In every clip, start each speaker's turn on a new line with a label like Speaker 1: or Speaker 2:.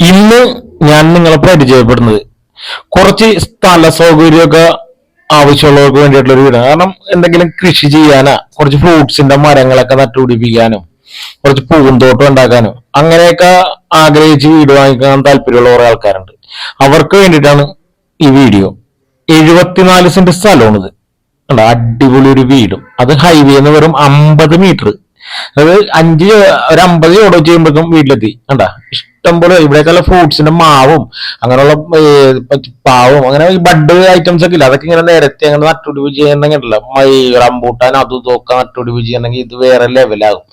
Speaker 1: ഇന്ന് ഞാൻ നിങ്ങളെ പരിചയപ്പെടുന്നത് കുറച്ച് സ്ഥല സൗകര്യമൊക്കെ ആവശ്യമുള്ളവർക്ക് വേണ്ടിയിട്ടുള്ള ഒരു വീടാണ്. കാരണം എന്തെങ്കിലും കൃഷി ചെയ്യാനാ കുറച്ച് ഫ്രൂട്ട്സിന്റെ മരങ്ങളൊക്കെ നട്ടുപിടിപ്പിക്കാനും കുറച്ച് പൂന്തോട്ടം ഉണ്ടാക്കാനും അങ്ങനെയൊക്കെ ആഗ്രഹിച്ച് വീട് വാങ്ങിക്കാൻ താല്പര്യമുള്ള കുറെ ആൾക്കാരുണ്ട്. അവർക്ക് വേണ്ടിയിട്ടാണ് ഈ വീഡിയോ. എഴുപത്തിനാല് സെന്റ് സ്ഥലമാണിത്. അടിപൊളി ഒരു വീടും. അത് ഹൈവേന്ന് വെറും അമ്പത് മീറ്റർ അത് അഞ്ച് ഒരു അമ്പത് ഓടോ ചെയ്യുമ്പോഴേക്കും വീട്ടിലെത്തി. കണ്ട? ഇഷ്ടംപോലെ ഇവിടേക്കുള്ള ഫ്രൂട്ട്സിന്റെ മാവും അങ്ങനെയുള്ള പാവും അങ്ങനെ ബഡ് ഐറ്റംസ് ഒക്കെ ഇല്ല? അതൊക്കെ ഇങ്ങനെ നേരത്തെ അങ്ങനെ നട്ടുപിടിപ്പ് ചെയ്യുന്നുണ്ടല്ലോ ഈ റംബൂട്ടാൻ അതും ഇതൊക്കെ നട്ടുപിടിപ്പ് ചെയ്യണമെങ്കിൽ ഇത് വേറെ ലെവലാകും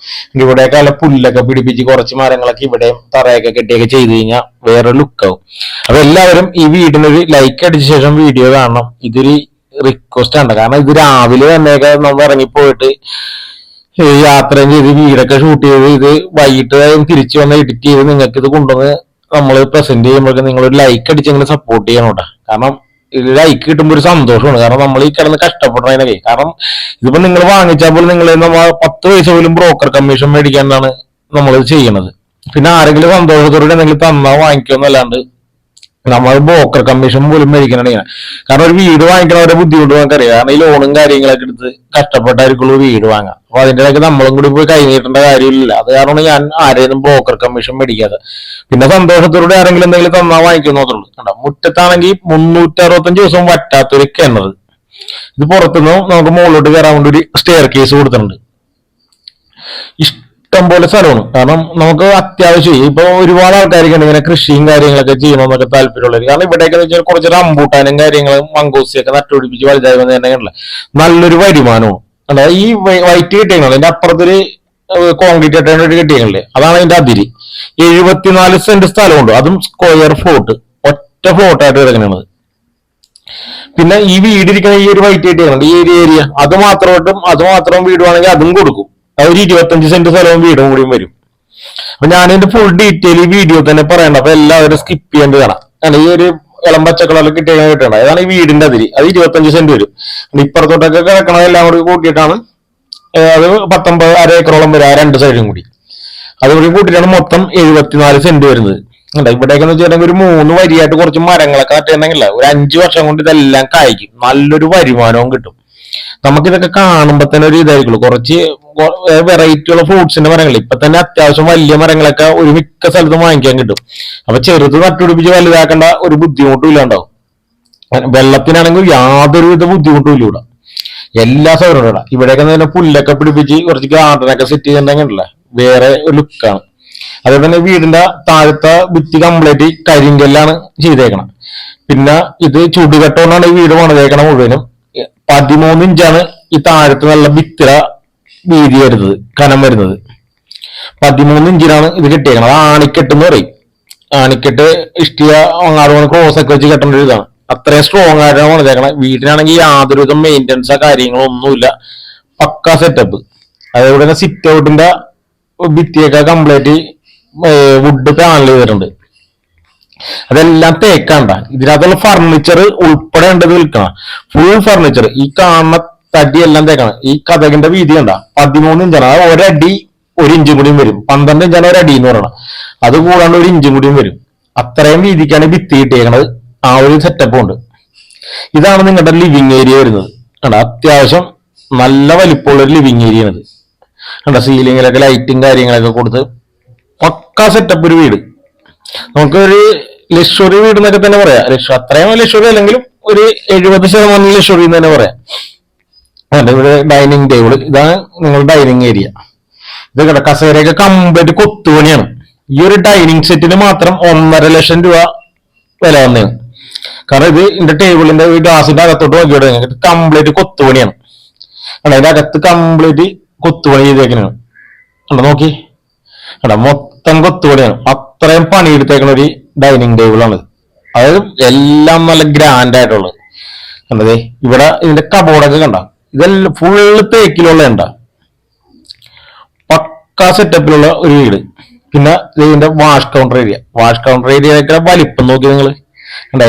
Speaker 1: ഇവിടെയൊക്കെ പുല്ലൊക്കെ പിടിപ്പിച്ച് കുറച്ച് മരങ്ങളൊക്കെ ഇവിടെയും തറയൊക്കെ കെട്ടിയൊക്കെ ചെയ്ത് കഴിഞ്ഞാൽ വേറെ ലുക്കാവും അപ്പൊ എല്ലാവരും ഈ വീടിനൊരു ലൈക്ക് അടിച്ച ശേഷം വീഡിയോ കാണണം. ഇതൊരു റിക്വസ്റ്റ് ആണ്. കാരണം ഇത് രാവിലെ തന്നെയൊക്കെ നമ്മൾ ഇറങ്ങിപ്പോയിട്ട് യാത്രയും ചെയ്ത് വീടൊക്കെ ഷൂട്ട് ചെയ്ത് ഇത് വൈകിട്ട് തിരിച്ചു വന്ന് എഡിറ്റ് ചെയ്ത് നിങ്ങൾക്ക് ഇത് കൊണ്ടുവന്ന് നമ്മൾ പ്രസന്റ് ചെയ്യുമ്പോഴേക്കും നിങ്ങൾ ഒരു ലൈക്ക് അടിച്ചെങ്കിലും സപ്പോർട്ട് ചെയ്യണം കേട്ടോ കാരണം ലൈക്ക് കിട്ടുമ്പോൾ ഒരു സന്തോഷമാണ്. കാരണം നമ്മൾ ഈ കിടന്ന് കഷ്ടപ്പെടുന്നതിനൊക്കെ. കാരണം ഇതിപ്പോ നിങ്ങൾ വാങ്ങിച്ചാൽ പോലും നിങ്ങൾ പത്ത് പൈസ പോലും ബ്രോക്കർ കമ്മീഷൻ മേടിക്കാനാണ് നമ്മൾ ചെയ്യണത്. പിന്നെ ആരെങ്കിലും സന്തോഷത്തോടെ എന്തെങ്കിലും തന്നാ വാങ്ങിക്കുമെന്നല്ലാണ്ട് നമ്മൾ ബ്രോക്കർ കമ്മീഷൻ പോലും മേടിക്കണം കാരണം ഒരു വീട് വാങ്ങിക്കണവരെ ബുദ്ധിമുട്ട് നമുക്കറിയാം. കാരണം ഈ ലോണും കാര്യങ്ങളൊക്കെ എടുത്ത് കഷ്ടപ്പെട്ടായിരിക്കുള്ളൂ വീട് വാങ്ങാം അപ്പൊ അതിന്റെ ഇടയ്ക്ക് നമ്മളും കൂടി പോയി കൈ നീട്ടേണ്ട കാര്യമില്ല അത് കാരണം ഞാൻ ആരെയും ബ്രോക്കർ കമ്മീഷൻ മേടിക്കാതെ. പിന്നെ സന്തോഷത്തോടെ ആരെങ്കിലും എന്തെങ്കിലും തന്നാ വാങ്ങിക്കുന്നതുള്ളൂ കണ്ടോ? മുറ്റത്താണെങ്കിൽ മുന്നൂറ്റി അറുപത്തഞ്ച് ദിവസം വറ്റാത്തൊരു കിണർ ഇത് പുറത്തുനിന്ന് നമുക്ക് മുകളിലോട്ട് കയറാൻ വേണ്ടി ഒരു സ്റ്റെയർ കേസ് കൊടുത്തിട്ടുണ്ട് ഇഷ്ടം പോലെ സ്ഥലമാണ്. കാരണം നമുക്ക് അത്യാവശ്യം ഇപ്പൊ ഒരുപാട് ആൾക്കാർക്ക് ഇങ്ങനെ കൃഷിയും കാര്യങ്ങളൊക്കെ ചെയ്യണമെന്നൊക്കെ താല്പര്യമുള്ളത് കാരണം ഇവിടെയൊക്കെ വെച്ചാൽ കുറച്ച് റംബൂട്ടാനും കാര്യങ്ങളും മങ്കോസിയൊക്കെ നട്ടുപിടിപ്പിച്ച് വലുതായി കണ്ടില്ല? നല്ലൊരു വരുമാനവും അല്ല ഈ വൈറ്റ് കിട്ടിയത് അതിന്റെ അപ്പുറത്തൊരു കോൺക്രീറ്റ് ആയിട്ട് കിട്ടിയല്ലേ അതാണ് അതിന്റെ അതിരി. എഴുപത്തിനാല് സെന്റ് സ്ഥലമുണ്ട്. അതും സ്ക്വയർ ഫ്ലോട്ട് ഒറ്റ ഫ്ലോട്ടായിട്ട് കിടക്കണത്. പിന്നെ ഈ വീടിരിക്കുന്ന ഈ ഒരു വൈറ്റ് കിട്ടിയാണ് ഈ ഒരു ഏരിയ അത് മാത്രമായിട്ടും അത് മാത്രം വീടുവാണെങ്കിൽ അതും കൊടുക്കും. ഒരു ഇരുപത്തഞ്ച് സെന്റ് സ്ഥലവും വീടും കൂടിയും വരും. അപ്പൊ ഞാൻ ഇതിന്റെ ഫുൾ ഡീറ്റെയിൽ ഈ വീഡിയോ തന്നെ പറയണ്ട അപ്പൊ എല്ലാവരും സ്കിപ്പ് ചെയ്യേണ്ടി കാണാം. കാരണം ഈ ഒരു ഇളം പച്ചക്കളറിൽ കിട്ടിയ കിട്ടേണ്ട. അതാണ് ഈ വീടിന്റെ അതിരി. അത് ഇരുപത്തഞ്ച് സെന്റ് വരും. ഇപ്പുറത്തോട്ടൊക്കെ കിടക്കണത് എല്ലാം കൂടി കൂട്ടിയിട്ടാണ് അത് പത്തൊമ്പത് അര ഏക്കറോളം വരും ആ രണ്ട് സൈഡും കൂടി. അതുകൂടി കൂട്ടിയിട്ടാണ് മൊത്തം എഴുപത്തിനാല് സെന്റ് വരുന്നത്. കണ്ടോ? ഇവിടെയൊക്കെ വെച്ചിട്ടുണ്ടെങ്കിൽ ഒരു മൂന്ന് വരിയായിട്ട് കുറച്ച് മരങ്ങളൊക്കെ നട്ടിട്ടുണ്ടെങ്കിൽ ഒരു അഞ്ചു വർഷം കൊണ്ട് ഇതെല്ലാം കായ്ക്കും. നല്ലൊരു വരുമാനവും കിട്ടും. നമുക്കിതൊക്കെ കാണുമ്പോൾ തന്നെ ഒരു ഇതായിരിക്കുള്ളൂ. കുറച്ച് വെറൈറ്റി ഉള്ള ഫ്രൂട്ട്സിന്റെ മരങ്ങൾ ഇപ്പൊ തന്നെ അത്യാവശ്യം വലിയ മരങ്ങളൊക്കെ ഒരു മിക്ക സ്ഥലത്തും വാങ്ങിക്കാൻ കിട്ടും. അപ്പൊ ചെറുത് നട്ടുപിടിപ്പിച്ച് വലുതാക്കേണ്ട ഒരു ബുദ്ധിമുട്ടും ഇല്ലാണ്ടാവും വെള്ളത്തിനാണെങ്കിൽ യാതൊരുവിധ ബുദ്ധിമുട്ടും ഇല്ല എല്ലാ സൗകര്യവും ഇവിടെ. ഇവിടെയൊക്കെ തന്നെ പുല്ലൊക്കെ പിടിപ്പിച്ച് കുറച്ച് ഗാർഡനൊക്കെ സെറ്റ് ചെയ്തിട്ടുണ്ടെങ്കിലല്ല വേറെ ഒരു ലുക്കാണ് അതുപോലെ തന്നെ വീടിന്റെ താഴത്തെ ഭിത്തി കംപ്ലീറ്റ് കരിങ്കല്ലാണ് ചെയ്തേക്കണം. പിന്നെ ഇത് ചുടുകട്ടോണ്ടാണ് ഈ വീട് പണിതേക്കണം മുഴുവനും. പതിമൂന്ന് ഇഞ്ചാണ് ഈ താഴത്ത് നല്ല ഭിത്തിര വീതി വരുന്നത് കനം വരുന്നത്. പതിമൂന്ന് ഇഞ്ചിനാണ് ഇത് കിട്ടിയേക്കണം അത് ആണിക്കെട്ട് എന്ന് പറയും. ആണിക്കെട്ട് ഇഷ്ടിക അങ്ങാട് ക്രോസ് ഒക്കെ വെച്ച് കെട്ടേണ്ട ഒരു ഇതാണ്. അത്രയും സ്ട്രോങ് ആയിട്ടാണ് വീട്ടിനാണെങ്കിൽ യാതൊരുവിധ ആ കാര്യങ്ങളോ ഒന്നുമില്ല. പക്ക സെറ്റപ്പ് അതേപോലെ തന്നെ സിറ്റ് ഔട്ടിന്റെ ഭിത്തിയൊക്കെ കംപ്ലീറ്റ് വുഡ് പാനൽ ചെയ്തിട്ടുണ്ട്. അതെല്ലാം തേക്കാണ്ട ഇതിനകത്തുള്ള ഫർണിച്ചർ ഉൾപ്പെടെ ഉണ്ടത് വിൽക്കണം ഫുൾ ഫർണിച്ചർ ഈ കാണുന്ന തടി എല്ലാം തേക്കണം. ഈ കഥകിന്റെ വീതി കണ്ട? പതിമൂന്ന് ഇഞ്ചാണ് അത് ഒരടി ഒരു ഇഞ്ചും കൂടിയും വരും. പന്ത്രണ്ട് ഇഞ്ചാണ് ഒരടി എന്ന് പറയണം. അത് കൂടാണ്ട് ഒരു ഇഞ്ചും കൂടിയും വരും. അത്രയും വീതിക്കാണ് ഭിത്തി കിട്ടിയേക്കണത്. ആ ഒരു സെറ്റപ്പ് ഉണ്ട്. ഇതാണ് നിങ്ങളുടെ ലിവിങ് ഏരിയ വരുന്നത്. കണ്ട? അത്യാവശ്യം നല്ല വലിപ്പമുള്ള ഒരു ലിവിങ് ഏരിയ ആണ് ഇത്. കണ്ട? സീലിങ്ങിലൊക്കെ ലൈറ്റും കാര്യങ്ങളൊക്കെ കൊടുത്ത് പക്കാ സെറ്റപ്പ് ഒരു വീട്. നമുക്കൊരു ലക്ഷറി വീട് എന്നൊക്കെ തന്നെ പറയാം. ലക്ഷ അത്രയും ലക്ഷറി അല്ലെങ്കിലും ഒരു എഴുപത് ശതമാനം ലക്ഷറി എന്ന് തന്നെ പറയാം. അതെ ഇവിടെ ഡൈനിങ് ടേബിൾ ഇതാണ് നിങ്ങളുടെ ഡൈനിങ് ഏരിയ ഇത് കേട്ടോ കസേരയൊക്കെ കംപ്ലീറ്റ് കൊത്തുപണിയാണ്. ഈ ഒരു ഡൈനിങ് സെറ്റിന് മാത്രം ഒന്നര ലക്ഷം രൂപ വില വന്നതാണ് കാരണം ഇത് ഇതിന്റെ ടേബിളിന്റെ ഈ ഗ്ലാസിന്റെ അകത്തോട്ട് ഇത് കംപ്ലീറ്റ് കൊത്തുപണിയാണ്. അതിന്റെ അകത്ത് കംപ്ലീറ്റ് കൊത്തുപണി ചെയ്തേക്കണാണ്. കണ്ടോ? നോക്കി. എടാ മൊത്തം കൊത്തുപണിയാണ്. അത്രയും പണിയെടുത്തേക്കണ ഒരു ഡൈനിങ് ടേബിൾ ആണ്. അതായത് എല്ലാം നല്ല ഗ്രാൻഡ് ആയിട്ടുള്ളത്. കണ്ടതേ? ഇവിടെ ഇതിന്റെ കബോർഡൊക്കെ കണ്ട? ഇതെല്ലാം ഫുള്ള് തേക്കിലുള്ള ഉണ്ട പക്ക സെറ്റപ്പിലുള്ള ഒരു വീട്. പിന്നെ ഇതിന്റെ wash counter area wash counter ഏരിയയൊക്കെ വലിപ്പം നോക്കി നിങ്ങൾ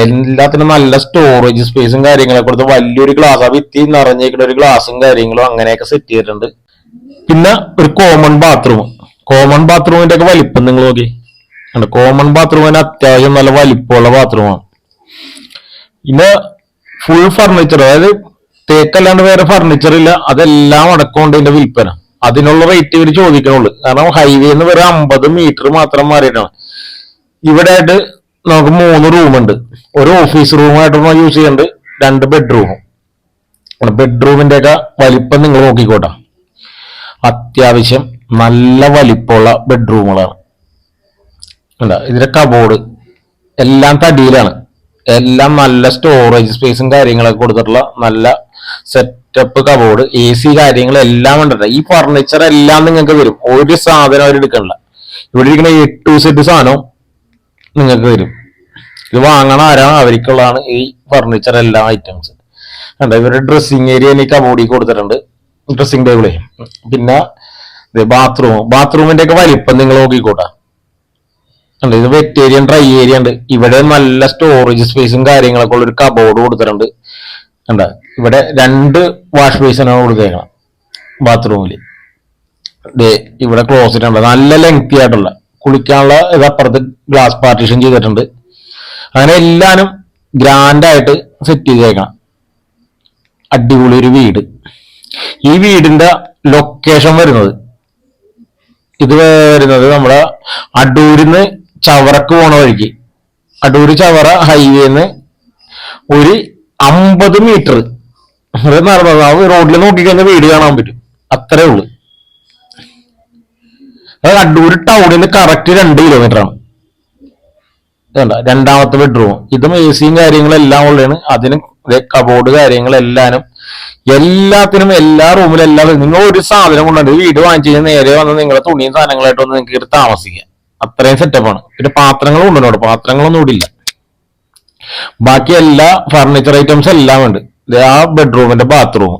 Speaker 1: എല്ലാത്തിനും നല്ല സ്റ്റോറേജ് സ്പേസും കാര്യങ്ങളൊക്കെ കൊടുത്ത് വലിയൊരു ഗ്ലാസ് ആ ഭിത്തി നിറഞ്ഞേക്കുന്ന ഒരു ഗ്ലാസും കാര്യങ്ങളും അങ്ങനെയൊക്കെ സെറ്റ് ചെയ്തിട്ടുണ്ട്. പിന്നെ ഒരു കോമൺ ബാത്റൂം കോമൺ ബാത്റൂമിന്റെ ഒക്കെ വലിപ്പം നിങ്ങൾ നോക്കി കോമൺ ബാത്റൂം തന്നെ അത്യാവശ്യം നല്ല വലിപ്പമുള്ള ബാത്റൂമാണ് പിന്നെ ഫുൾ ഫർണിച്ചർ അതായത് തേക്കല്ലാണ്ട് വേറെ ഫർണിച്ചർ ഇല്ല. അതെല്ലാം അടക്കമുണ്ട് ഇതിന്റെ വിൽപ്പന. അതിനുള്ള റേറ്റ് ഇവർ ചോദിക്കണുള്ളൂ. കാരണം ഹൈവേ എന്ന് വെറും അമ്പത് മീറ്റർ മാത്രം മാറിയിട്ടാണ് ഇവിടെ ആയിട്ട് നമുക്ക് മൂന്ന് റൂമുണ്ട് ഒരു ഓഫീസ് റൂമായിട്ട് നമ്മൾ യൂസ് ചെയ്യുന്നുണ്ട് രണ്ട് ബെഡ്റൂമും ബെഡ്റൂമിന്റെ ഒക്കെ വലിപ്പം നിങ്ങൾ നോക്കിക്കോട്ടെ. അത്യാവശ്യം നല്ല വലിപ്പമുള്ള ബെഡ്റൂമുകളാണ് അല്ല ഇതിന്റെ കബോർഡ് എല്ലാം തടിയിലാണ് എല്ലാം നല്ല സ്റ്റോറേജ് സ്പേസും കാര്യങ്ങളൊക്കെ കൊടുത്തിട്ടുള്ള നല്ല സെറ്റപ്പ് കബോർഡ് എ സി കാര്യങ്ങളെല്ലാം ഉണ്ടല്ലോ. ഈ ഫർണിച്ചർ എല്ലാം നിങ്ങൾക്ക് വരും ഒരു സാധനം അവർ എടുക്കണില്ല. ഇവിടെ ഇരിക്കുന്ന എ ടു സെറ്റ് സാധനവും നിങ്ങൾക്ക് വരും ഇത് വാങ്ങണ ആരാണ്? അവർക്കുള്ളതാണ് ഈ ഫർണിച്ചർ എല്ലാ ഐറ്റംസ് കണ്ട? ഇവരുടെ ഡ്രസ്സിങ് ഏരിയ എനിക്ക് കബോർഡിൽ കൊടുത്തിട്ടുണ്ട്. ഡ്രസ്സിംഗ് ടേബിളേ പിന്നെ ബാത്റൂം ബാത്റൂമിന്റെ ഒക്കെ വലിപ്പം നിങ്ങൾ നോക്കിക്കോട്ടെ. ഉണ്ട് ഇത് വെറ്റ് ഏരിയ ഡ്രൈ ഏരിയ ഉണ്ട്. ഇവിടെ നല്ല സ്റ്റോറേജ് സ്പേസും കാര്യങ്ങളൊക്കെ ഉള്ള ഒരു കബോർഡ് കൊടുത്തിട്ടുണ്ട്. കണ്ട ഇവിടെ രണ്ട് വാഷ് ബേസിനാണ് കൊടുത്തേക്കണം ബാത്റൂമിൽ ഇവിടെ ക്ലോസറ്റ് ഉണ്ട് നല്ല ലെങ്തി ആയിട്ടുള്ള കുളിക്കാനുള്ള ഇത് അപ്പുറത്ത് ഗ്ലാസ് പാർട്ടീഷൻ ചെയ്തിട്ടുണ്ട്. അങ്ങനെ എല്ലാനും ഗ്രാൻഡ് ആയിട്ട് സെറ്റ് ചെയ്തേക്കണം. അടിപൊളി ഒരു വീട്. ഈ വീടിന്റെ ലൊക്കേഷൻ വരുന്നത് ഇത് വരുന്നത് നമ്മുടെ അടൂരിന്ന് ചവറക്ക് പോണ വഴിക്ക്. അടൂര് ചവറ ഹൈവേന്ന് ഒരു അമ്പത് മീറ്റർ. നടന്നത്. ആ റോഡിൽ നോക്കിക്കഴിഞ്ഞാൽ വീട് കാണാൻ പറ്റും. അത്രേ ഉള്ളു. അത് അടൂര് ടൗണിൽ നിന്ന് കറക്റ്റ് രണ്ട് കിലോമീറ്റർ ആണ്. രണ്ടാമത്തെ ബെഡ്റൂം ഇതും എ സിയും കാര്യങ്ങളെല്ലാം ഉള്ളതാണ്. അതിനും കബോർഡ് കാര്യങ്ങളെല്ലാനും എല്ലാത്തിനും എല്ലാ റൂമിലും എല്ലാ നിങ്ങൾ ഒരു സാധനം കൊണ്ടുണ്ട് വീട് വാങ്ങിച്ചു കഴിഞ്ഞാൽ നേരെ വന്ന് നിങ്ങളെ തുണിയും സാധനങ്ങളായിട്ട് വന്ന് നിങ്ങൾക്ക് താമസിക്കാം. അത്രയും സെറ്റപ്പാണ് പിന്നെ പാത്രങ്ങളും ഉണ്ട് അവിടെ. പാത്രങ്ങളൊന്നും ഇവിടെ ഇല്ല. ബാക്കി എല്ലാ ഫർണിച്ചർ ഐറ്റംസ് എല്ലാം ഉണ്ട്. ആ ബെഡ്റൂമിന്റെ ബാത്റൂം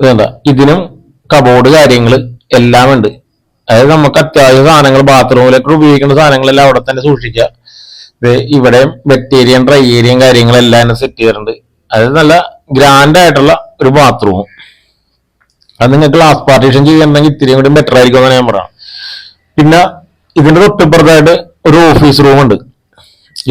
Speaker 1: ഇതെന്താ ഇതിനും കബോർഡ് കാര്യങ്ങൾ എല്ലാം ഉണ്ട്. അതായത് നമുക്ക് അത്യാവശ്യ സാധനങ്ങൾ ബാത്റൂമിലേക്ക് ഉപയോഗിക്കുന്ന സാധനങ്ങളെല്ലാം അവിടെ തന്നെ സൂക്ഷിക്കുക. ഇവിടെ ഇവിടെയും വെറ്റേരിയൻ ഡ്രൈ ഏരിയയും കാര്യങ്ങളെല്ലാം സെറ്റ് ചെയ്തിട്ടുണ്ട്. അത് നല്ല ഗ്രാൻഡ് ആയിട്ടുള്ള ഒരു ബാത്റൂം അത് നിങ്ങൾക്ക് ഗ്ലാസ് പാർട്ടീഷൻ ചെയ്യണമെങ്കിൽ ഇത്തിരിയും കൂടി ബെറ്റർ ആയിരിക്കും എന്നാണ് ഞാൻ പറയാം. പിന്നെ ഇതിന്റെ തൊട്ടപ്പുറത്തായിട്ട് ഒരു ഓഫീസ് റൂം ഉണ്ട്.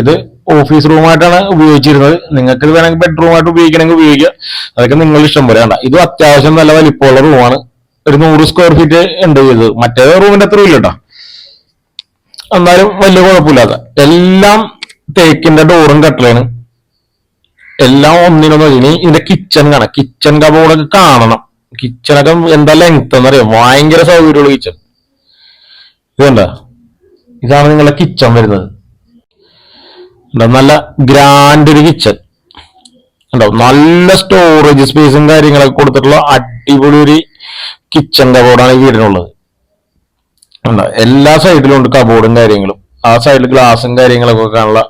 Speaker 1: ഇത് ഓഫീസ് റൂമായിട്ടാണ് ഉപയോഗിച്ചിരുന്നത്. നിങ്ങൾക്ക് വേണമെങ്കിൽ ബെഡ്റൂം ആയിട്ട് ഉപയോഗിക്കണമെങ്കിൽ ഉപയോഗിക്കാം. അതൊക്കെ നിങ്ങളുടെ ഇഷ്ടം പോലെ വേണ്ട ഇത് അത്യാവശ്യം നല്ല വലിപ്പമുള്ള റൂമാണ് ഒരു നൂറ് സ്ക്വയർ ഫീറ്റ് ഉണ്ട് ഇത്. മറ്റേ റൂമിന്റെ അത്ര ഇല്ല എന്നാലും വലിയ കുഴപ്പമില്ലാത്ത എല്ലാം തേക്കിന്റെ ഡോറും കട്ടലാണ് എല്ലാം ഒന്നിനൊന്നും ഇനി ഇതിന്റെ കിച്ചൺ കാണാം. കിച്ചൺ കബോർഡൊക്കെ കാണണം. കിച്ചണൊക്കെ എന്താ ലെങ്ത് എന്നറിയാം ഭയങ്കര സൗകര്യമുള്ള കിച്ചൺ ഇതുണ്ട ഇതാണ് നിങ്ങളുടെ കിച്ചൺ വരുന്നത്. നല്ല ഗ്രാൻഡ് ഒരു കിച്ചൺ ഉണ്ടാവും നല്ല സ്റ്റോറേജ് സ്പേസും കാര്യങ്ങളൊക്കെ കൊടുത്തിട്ടുള്ള അടിപൊളി ഒരു കിച്ചൺ കബോർഡാണ് ഈ വീടിനുള്ളത്. എല്ലാ സൈഡിലും ഉണ്ട് കബോർഡും കാര്യങ്ങളും. ആ സൈഡിൽ ഗ്ലാസും കാര്യങ്ങളൊക്കെ കാണുള്ള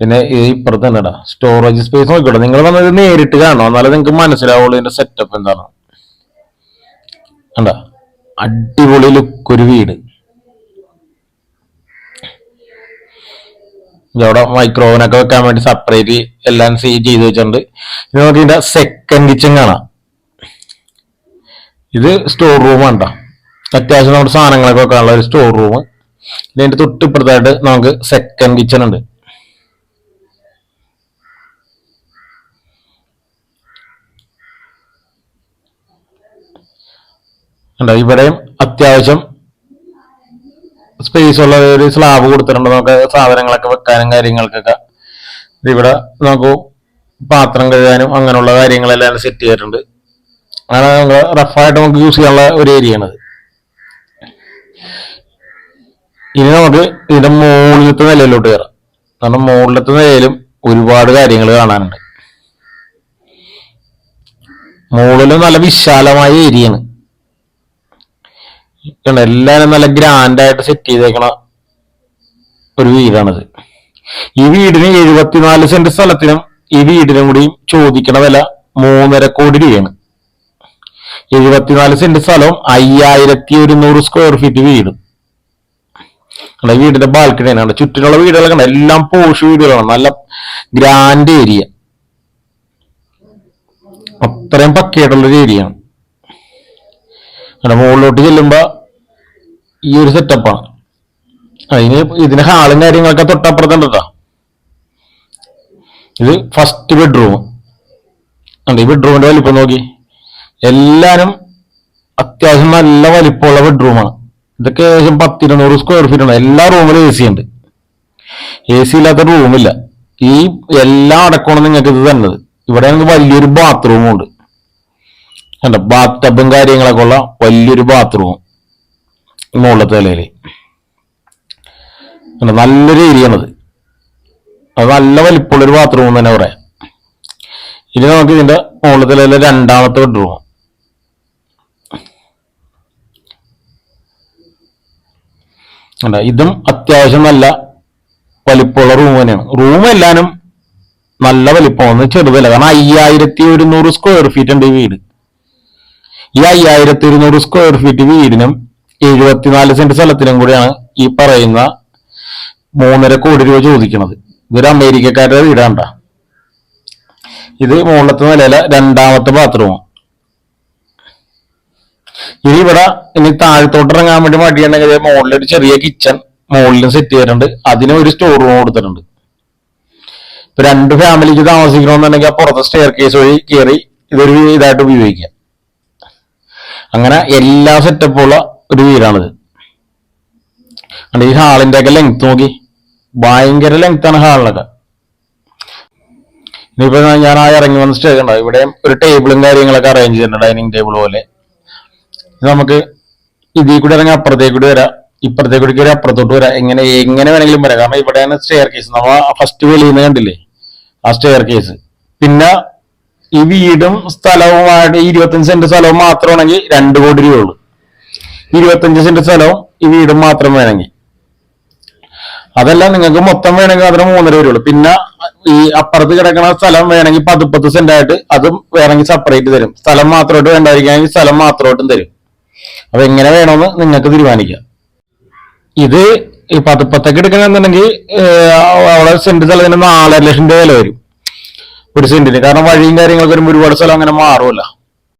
Speaker 1: പിന്നെ ഈ ഇപ്പുറത്ത് തന്നെ സ്റ്റോറേജ് സ്പേസ് നോക്കിക്കോട്ടെ. നിങ്ങൾ വന്നത് നേരിട്ട് കാണണം. എന്നാലേ നിങ്ങൾക്ക് മനസ്സിലാവുള്ളൂ ഇതിന്റെ സെറ്റപ്പ് എന്താണ്. കണ്ട? അടിപൊളി ലുക്ക് ഒരു വീട് മൈക്രോവനൊക്കെ വെക്കാൻ വേണ്ടി സെപ്പറേറ്റ് എല്ലാം സീ ചെയ്ത് വെച്ചിട്ടുണ്ട്. ഇനി നമുക്ക് ഇതിന്റെ സെക്കൻഡ് കിച്ചൺ കാണാം. ഇത് സ്റ്റോർ റൂം ആണ് അത്യാവശ്യം നമ്മുടെ സാധനങ്ങളൊക്കെ വെക്കാനുള്ള ഒരു സ്റ്റോർ റൂം ഇതിന്റെ തൊട്ടിപ്പുറത്തായിട്ട് നമുക്ക് സെക്കൻഡ് കിച്ചൺ ഉണ്ട്. ഉണ്ട് ഇവിടെയും അത്യാവശ്യം സ്പേസ് ഉള്ള ഒരു സ്ലാബ് കൊടുത്തിട്ടുണ്ട്. നമുക്ക് സാധനങ്ങളൊക്കെ വെക്കാനും കാര്യങ്ങൾക്കൊക്കെ. ഇവിടെ നമുക്ക് പാത്രം കഴുകാനും അങ്ങനെയുള്ള കാര്യങ്ങളെല്ലാം സെറ്റ് ചെയ്തിട്ടുണ്ട്. അങ്ങനെ നമുക്ക് റഫായിട്ട് നമുക്ക് യൂസ് ചെയ്യാനുള്ള ഒരു ഏരിയ ആണ് ഇനി നമുക്ക് ഇതിന്റെ മുകളിലത്തെ നിലയിലോട്ട് കയറാം. കാരണം മുകളിലത്തെ നിലയിലും ഒരുപാട് കാര്യങ്ങൾ കാണാനുണ്ട്. മുകളിലും നല്ല വിശാലമായ ഏരിയയാണ് കണ്ടോ എല്ലാരും നല്ല ഗ്രാൻഡ് ആയിട്ട് സെറ്റ് ചെയ്തേക്കണ ഒരു വീടാണിത്. ഈ വീടിന് എഴുപത്തിനാല് സെന്റ് സ്ഥലത്തിനും ഈ വീടിനും കൂടി ചോദിക്കണ വില മൂന്നര കോടി രൂപയാണ്. എഴുപത്തിനാല് സെന്റ് സ്ഥലവും അയ്യായിരത്തി ഒരുന്നൂറ് സ്ക്വയർ ഫീറ്റ് വീടും. നമ്മുടെ വീടിന്റെ ബാൽക്കണിയാണ് കണ്ടോ, ചുറ്റിനുള്ള വീടുകളൊക്കെ ഉണ്ട്. എല്ലാം പോഷ് വീടുകളാണ്. നല്ല ഗ്രാൻഡ് ഏരിയ അത്രയും പക്കയായിട്ടുള്ളൊരു ഏരിയ ആണ്. അവിടെ മുകളിലോട്ട് ചെല്ലുമ്പോ ഈ ഒരു സെറ്റപ്പാണ് അതിന് ഇതിന് ഹാളും കാര്യങ്ങളൊക്കെ തൊട്ടപ്പുറത്തുണ്ട് ഇത് ഫസ്റ്റ് ബെഡ്റൂം ഉണ്ട് ഈ ബെഡ്റൂമിന്റെ വലിപ്പം നോക്കി. എല്ലാരും അത്യാവശ്യം നല്ല വലിപ്പമുള്ള ബെഡ്റൂമാണ് ഇതൊക്കെ ഏകദേശം പത്തിരുന്നൂറ് സ്ക്വയർ ഫീറ്റ് ഉണ്ട്. എല്ലാ റൂമിലും എ സി ഉണ്ട്. എ സി ഇല്ലാത്ത റൂമില്ല ഈ എല്ലാം അടക്കമാണ് നിങ്ങൾക്ക് ഇത് തന്നത്. ഇവിടെ വലിയൊരു ബാത്റൂമും ഉണ്ട്. കണ്ടോ ബാത്ത് ടബും കാര്യങ്ങളൊക്കെ ഉള്ള വലിയൊരു ബാത്റൂം മുകളിലത്തെ നിലയിൽ നല്ലൊരു ഏരിയ ആണത് അത്. നല്ല വലിപ്പമുള്ള ഒരു ബാത്റൂം തന്നെ പറയാം. ഇനി നമുക്ക് ഇതിന്റെ മുകളിലത്തെ നിലയിലെ രണ്ടാമത്തെ ബെഡ്റൂം ഇതും അത്യാവശ്യം നല്ല വലിപ്പമുള്ള റൂം തന്നെയാണ്. റൂം എല്ലാനും നല്ല വലിപ്പമാണ് ചെറുതല്ല. കാരണം അയ്യായിരത്തി ഒരുന്നൂറ് സ്ക്വയർ ഫീറ്റ് ഉണ്ട് ഈ വീട്. ഈ അയ്യായിരത്തി ഇരുന്നൂറ് സ്ക്വയർ ഫീറ്റ് വീടിനും എഴുപത്തിനാല് സെന്റ് സ്ഥലത്തിനും കൂടിയാണ് ഈ പറയുന്ന മൂന്നര കോടി രൂപ ചോദിക്കുന്നത്. ഇതൊരു അമേരിക്കക്കാരുടെ വീടാണ്ട ഇത് മുകളിലത്തെ നിലയിലെ രണ്ടാമത്തെ ബാത്റൂം ഇനി ഇവിടെ ഇനി താഴത്തോട്ട് ഇറങ്ങാൻ വേണ്ടി മടിയുണ്ടെങ്കിൽ മുകളിൽ ഒരു ചെറിയ കിച്ചൺ മുകളിൽ സെറ്റ് ചെയ്തിട്ടുണ്ട്. അതിന് ഒരു സ്റ്റോർ റൂം കൊടുത്തിട്ടുണ്ട്. ഇപ്പൊ രണ്ട് ഫാമിലിക്ക് താമസിക്കണമെന്നുണ്ടെങ്കിൽ പുറത്തെ സ്റ്റെയർ കേസ് വഴി കയറി ഇതൊരു ഇതായിട്ട് ഉപയോഗിക്കാം. അങ്ങനെ എല്ലാ സെറ്റപ്പുള്ള ഒരു വീടാണിത്. ഈ ഹാളിന്റെ ഒക്കെ ലെങ്ത് നോക്കി. ഭയങ്കര ലെങ്ത് ആണ് ഹാളിനൊക്കെ. ഇനിയിപ്പോ ഞാൻ ആ ഇറങ്ങി വന്ന സ്റ്റേജ് ഉണ്ടാവും ഇവിടെ ഒരു ടേബിളും കാര്യങ്ങളൊക്കെ അറേഞ്ച് ചെയ്യുന്നുണ്ട് ഡൈനിങ് ടേബിൾ പോലെ. നമുക്ക് ഇതിൽ കൂടി ഇറങ്ങി അപ്പുറത്തേക്ക് കൂടി വരാം. ഇപ്പുറത്തേക്ക് കൂടി കയറി അപ്പുറത്തോട്ട് വരാം. എങ്ങനെ എങ്ങനെ വേണമെങ്കിലും വരാം. കാരണം ഇവിടെയാണ് സ്റ്റെയർ കേസ് നമ്മൾ ഫസ്റ്റ് വെളിയിൽ നിന്ന് കണ്ടില്ലേ? ആ സ്റ്റെയർ കേസ് പിന്നെ ഈ വീടും സ്ഥലവുമായിട്ട് ഇരുപത്തഞ്ച് സെന്റ് സ്ഥലവും മാത്രമാണെങ്കിൽ രണ്ട് കോടി രൂപയുള്ളൂ ഇരുപത്തഞ്ച് സെന്റ് സ്ഥലവും ഈ വീടും മാത്രം വേണമെങ്കിൽ. അതല്ല നിങ്ങൾക്ക് മൊത്തം വേണമെങ്കിൽ അതിന് മൂന്നര വരുള്ളൂ. പിന്നെ ഈ അപ്പുറത്ത് കിടക്കുന്ന സ്ഥലം വേണമെങ്കിൽ പതിപ്പത്ത് സെന്റ് ആയിട്ട് അതും വേണമെങ്കിൽ സെപ്പറേറ്റ് തരും. സ്ഥലം മാത്രമായിട്ട് വേണ്ടായിരിക്കുകയാണെങ്കിൽ സ്ഥലം മാത്രമായിട്ടും തരും. അപ്പൊ എങ്ങനെ വേണമെന്ന് നിങ്ങൾക്ക് തീരുമാനിക്കാം. ഇത് ഈ പതിപ്പത്തൊക്കെ എടുക്കണമെന്നുണ്ടെങ്കിൽ അവിടെ സെന്റ് സ്ഥലത്തിന് നാലര ലക്ഷം രൂപ വില വരും. ഒരു സെന്റിന് കാരണം വഴിയും കാര്യങ്ങളൊക്കെ വരുമ്പോൾ ഒരുപാട് സ്ഥലം അങ്ങനെ മാറുമല്ല